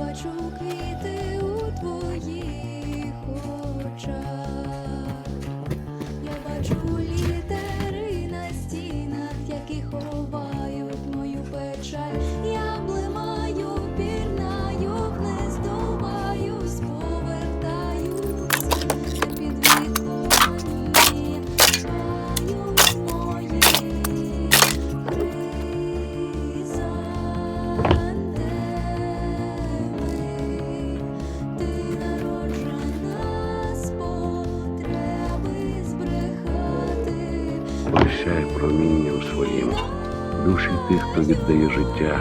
бачу квіти у твоїх очах. Я бачу літери Осяй промінням своїм душі тих, хто віддає життя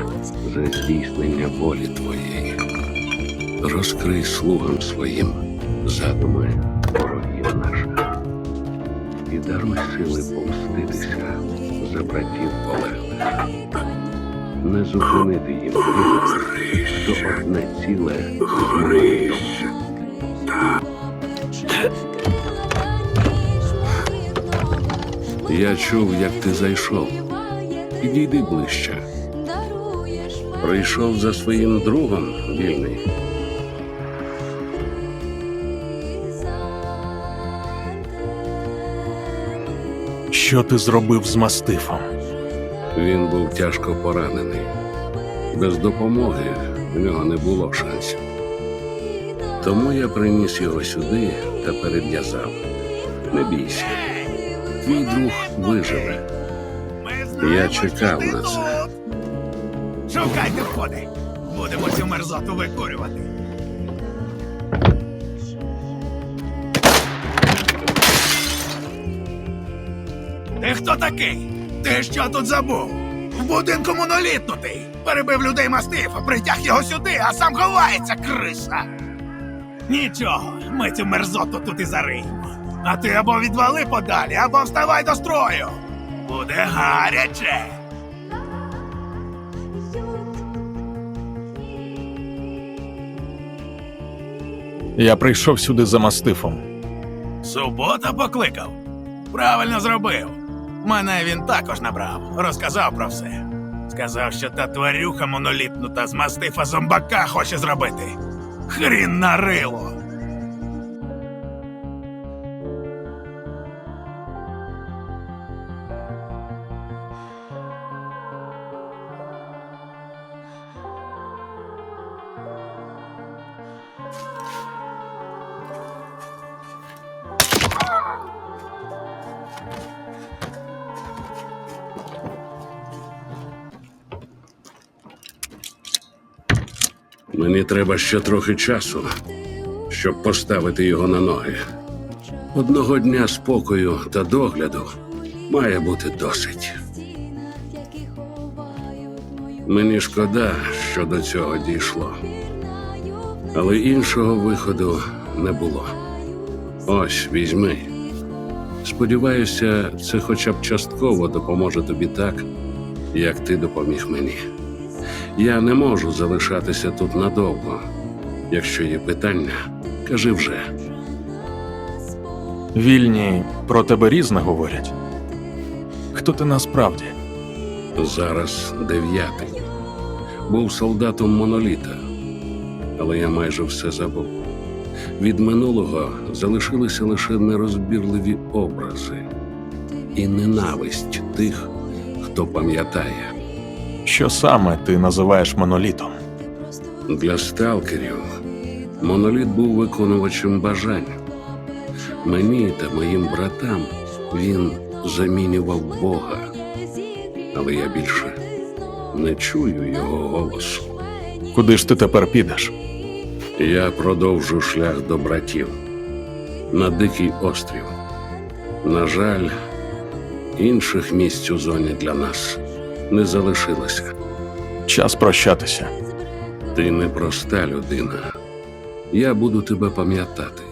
за здійснення волі твоєї. Розкрий слугам своїм задуми ворогів наших і даруй сили помститися за братів полеглих. Не зупинити їм хто одне ціле Я чув, як ти зайшов. Підійди ближче. Прийшов за своїм другом вільний. Що ти зробив з мастифом? Він був тяжко поранений. Без допомоги в нього не було шансів. Тому я приніс його сюди та перев'язав. Не бійся, твій друг виживе. Я чекав на це. Шукайте входи. Будемо цю мерзоту викурювати. Ти хто такий? Ти що тут забув? В будинку монолітнутий. Перебив людей мастифа, притяг його сюди, а сам ховається, криса. Нічого, ми цю мерзоту тут і зариємо. А ти або відвали подалі, або вставай до строю. Буде гаряче. Я прийшов сюди за мастифом. Субота покликав. Правильно зробив. Мене він також набрав, розказав про все. Сказав, що та тварюха монолітнута з мастифа зомбака хоче зробити. Хрін на рило. Мені треба ще трохи часу, щоб поставити його на ноги. Одного дня спокою та догляду має бути досить. Мені шкода, що до цього дійшло, але іншого виходу не було. Ось візьми. Сподіваюся, це хоча б частково допоможе тобі так, як ти допоміг мені. Я не можу залишатися тут надовго. Якщо є питання, кажи вже. Вільні про тебе різне говорять. Хто ти насправді? Зараз дев'ятий. Був солдатом моноліта, але я майже все забув. Від минулого залишилися лише нерозбірливі образи і ненависть тих, хто пам'ятає. Що саме ти називаєш монолітом? Для сталкерів моноліт був виконувачем бажань. Мені та моїм братам він замінював Бога, але я більше не чую його голосу. Куди ж ти тепер підеш? Я продовжу шлях до братів на дикий острів. На жаль, інших місць у зоні для нас не залишилося. Час прощатися. Ти непроста людина. Я буду тебе пам'ятати.